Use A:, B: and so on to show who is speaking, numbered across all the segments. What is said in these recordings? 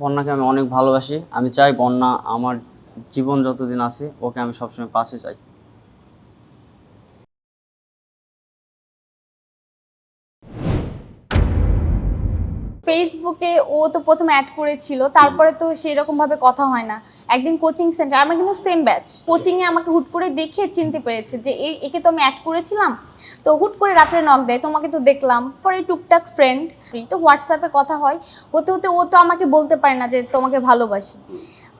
A: বন্যাকে আমি অনেক ভালোবাসি। আমি চাই বন্যা আমার জীবন যতদিন আছে, ওকে আমি সবসময় পাশে চাই।
B: ফেসবুকে ও তো প্রথমে অ্যাড করেছিল, তারপরে তো সেরকম ভাবে কথা হয় না। একদিন কোচিং সেন্টার আমার কিন্তু সেম ব্যাচ কোচিংয়ে আমাকে হুট করে দেখে চিনতে পেরেছে যে একে তো আমি অ্যাড করেছিলাম, তো হুট করে রাত্রে নক দেয়, তোমাকে তো দেখলাম। পরে টুকটাক ফ্রেন্ড তো হোয়াটসঅ্যাপে কথা হয়। হতে হতে ও তো আমাকে বলতে পারে না যে তোমাকে ভালোবাসি।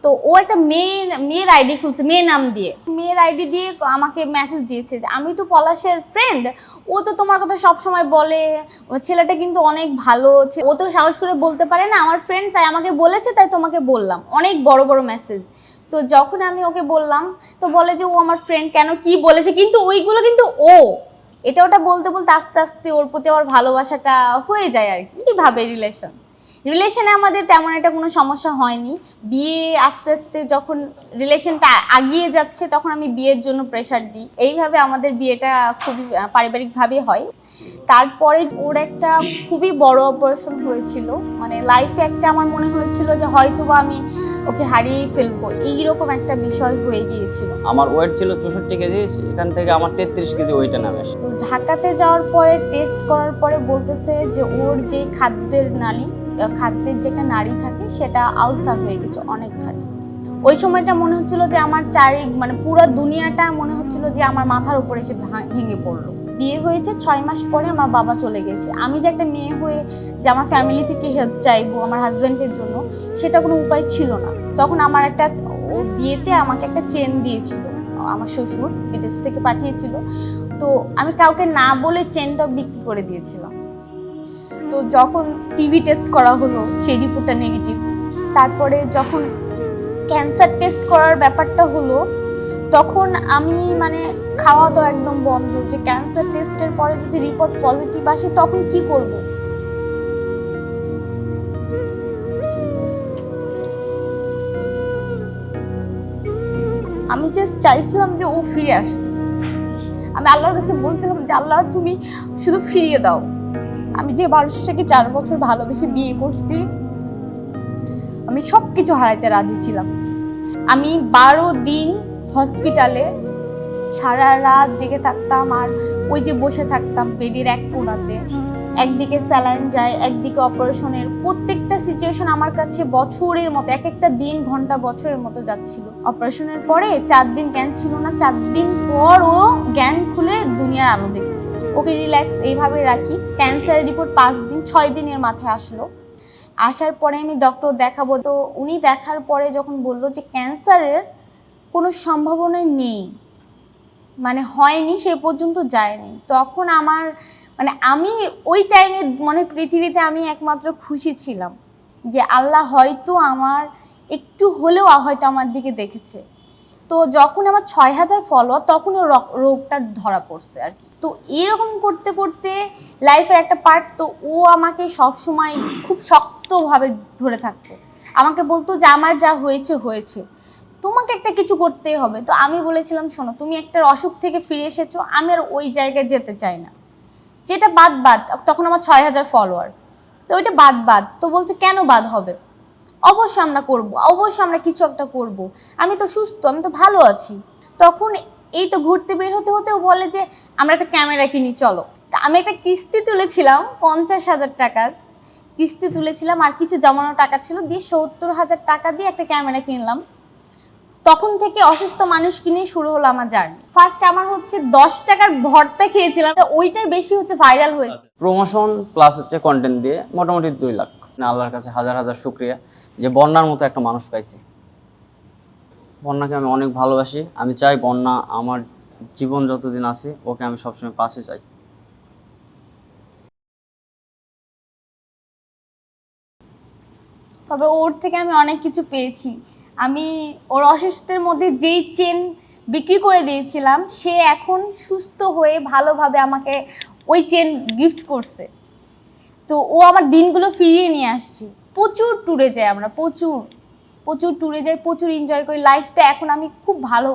B: তো ও একটা মেয়ের মেয়ের আইডি খুলছে মেয়ে নাম দিয়ে। মেয়ের আইডি দিয়ে আমাকে মেসেজ দিয়েছে আমি তো পলাশের ফ্রেন্ড ও তো তোমার কথা সব সময় বলে ছেলেটা কিন্তু অনেক ভালো ও তো সাহস করে বলতে পারে না, আমার ফ্রেন্ড তাই আমাকে বলেছে, তাই তোমাকে বললাম। অনেক বড় বড় মেসেজ তো যখন আমি ওকে বললাম, তো বলে যে, ও আমার ফ্রেন্ড কেন কি বলেছে? কিন্তু ওইগুলো কিন্তু ও। এটা ওটা বলতে বলতে আস্তে আস্তে ওর প্রতি আমার ভালোবাসাটা হয়ে যায় আর কি। এইভাবে রিলেশন রিলেশনে আমাদের তেমন একটা কোনো সমস্যা হয়নি। বিয়ে আস্তে আস্তে যখন রিলেশনটা আগিয়ে যাচ্ছে তখন আমি বিয়ের জন্য প্রেশার দিই। এইভাবে আমাদের বিয়েটা খুবই পারিবারিকভাবে হয়। তারপরে ওর একটা খুবই বড় অপারেশন হয়েছিল। মানে লাইফে একটা আমার মনে হয়েছিল যে হয়তো বা আমি ওকে হারিয়েই ফেলব। এইরকম একটা বিষয় হয়ে গিয়েছিল।
A: আমার ওয়েট ছিল চৌষট্টি কেজি এখান থেকে আমার তেত্রিশ কেজি ওয়েটে নামে
B: তো ঢাকাতে যাওয়ার পরে টেস্ট করার পরে বলতেছে যে ওর যে খাদ্যের নালী খাদ্যের যেটা নাড়ি থাকে সেটা আলসার হয়ে গেছে অনেকখানি। ওই সময়টা মনে হচ্ছিল যে আমার চারি মানে পুরো দুনিয়াটা মনে হচ্ছিল যে আমার মাথার উপরে এসে ভেঙে পড়ল। বিয়ে হয়েছে ছয় মাস পরে আমার বাবা চলে গেছে। আমি যে একটা মেয়ে হয়ে যে আমার ফ্যামিলি থেকে হেল্প চাইব আমার হাজব্যান্ডের জন্য, সেটা কোনো উপায় ছিল না। তখন আমার একটা বিয়েতে আমাকে একটা চেন দিয়েছিল, আমার শ্বশুর বিদেশ থেকে পাঠিয়েছিল। তো আমি কাউকে না বলে চেনটা বিক্রি করে দিয়েছিলাম। তো যখন টিভি টেস্ট করা হলো, সেই রিপোর্টটা নেগেটিভ তারপরে যখন ক্যান্সার টেস্ট করার ব্যাপারটা হলো, তখন আমি মানে খাওয়া দাওয়া একদম বন্ধ যে ক্যান্সার টেস্টের পরে যদি রিপোর্ট পজিটিভ আসে, তখন কি করব? আমি জাস্ট চাইছিলাম যে ও ফিরে আসুক। আমি আল্লাহর কাছে বলছিলাম যে, আল্লাহ, তুমি শুধু ফিরিয়ে দাও। আমি যে মানুষটাকে চার বছর ভালোবেসে বিয়ে করছি, আমি সব কিছু হারাইতে রাজি ছিলাম। আমি বারো দিন হসপিটালে সারা রাত জেগে থাকতাম আর ওই যে বসে থাকতাম বেডের এক কোণাতে একদিকে স্যালাইন যায়, একদিকে অপারেশনের। প্রত্যেকটা সিচুয়েশন আমার কাছে বছরের মতো, এক একটা দিন ঘণ্টা বছরের মতো যাচ্ছিল। অপারেশনের পরে চার দিন জ্ঞান ছিল না, চার দিন পরও জ্ঞান খুলে দুনিয়ার আলো দেখছে। ওকে রিল্যাক্স এইভাবে রাখি। ক্যান্সার রিপোর্ট পাঁচ দিন, ছয় দিনের মাথায় আসলো। আসার পরে আমি ডক্টর দেখাবো। তো উনি দেখার পরে যখন বলল যে ক্যান্সারের কোনো সম্ভাবনাই নেই মানে হয়নি, সে পর্যন্ত যায়নি। তখন আমার মানে আমি ওই টাইমে মানে পৃথিবীতে আমি একমাত্র খুশি ছিলাম যে আল্লাহ হয়তো আমার, একটু হলেও হয়তো আমার দিকে দেখেছে। তো যখন আমার ছয় হাজার ফলোয়ার তখন ও রক- রোগটা ধরা পড়ছে আর কি। তো এরকম করতে করতে লাইফের একটা পার্ট তো ও আমাকে সবসময় খুব শক্তভাবে ধরে থাকতো। আমাকে বলতো যে, আমার যা হয়েছে হয়েছে। তোমাকে একটা কিছু করতেই হবে। তো আমি বলেছিলাম, শোনো, তুমি একটা অসুখ থেকে ফিরে এসেছ, আমি আর ওই জায়গায় যেতে চাই না। যেটা বাদ বাদ, তখন আমার ছয় হাজার ফলোয়ার তো ওইটা বাদ বাদ। তো বলছে, কেন বাদ হবে? অবশ্যই আমরা করব, অবশ্যই আমরা কিছু একটা করব। আমি তো সুস্থ, আমি তো ভালো আছি। তখন এই তো ঘুরতে বের হতে হতেও বলে যে, আমরা একটা ক্যামেরা কিনি, চলো। আমি একটা কিস্তি তুলেছিলাম, পঞ্চাশ হাজার টাকার। কিস্তি তুলেছিলাম আর কিছু জমানো টাকা ছিল দিয়ে সত্তর হাজার টাকা দিয়ে একটা ক্যামেরা কিনলাম। তখন থেকে অসুস্থ মানুষ কিনে শুরু হলো আমার জার্নি। ফার্স্ট আমার হচ্ছে দশ টাকার ভর্তা খেয়েছিলাম, ওইটাই বেশি হচ্ছে ভাইরাল হয়েছে।
A: প্রমোশন প্লাস হচ্ছে কন্টেন্ট দিয়ে মোটামুটি দুই লাখ। আল্লাহর কাছে হাজার হাজার শুক্রিয়া যে বন্যার মতো একটা মানুষ পাইছি। বন্যাকে আমি অনেক ভালোবাসি। আমি চাই বন্যা আমার জীবন যতদিন আছে, ওকে আমি সবসময় পাশে চাই।
B: তবে ওর থেকে আমি অনেক কিছু পেয়েছি। আমি ওর অসুস্থের মধ্যে যেই চেন বিক্রি করে দিয়েছিলাম, সে এখন সুস্থ হয়ে ভালোভাবে আমাকে ওই চেন গিফট করছে। তো ও আমার দিনগুলো ফিরিয়ে নিয়ে আসছে। প্রচুর ট্যুরে যাই আমরা, প্রচুর। প্রচুর ট্যুরে যাই, প্রচুর এনজয় করি। লাইফটা এখন আমি খুব ভালো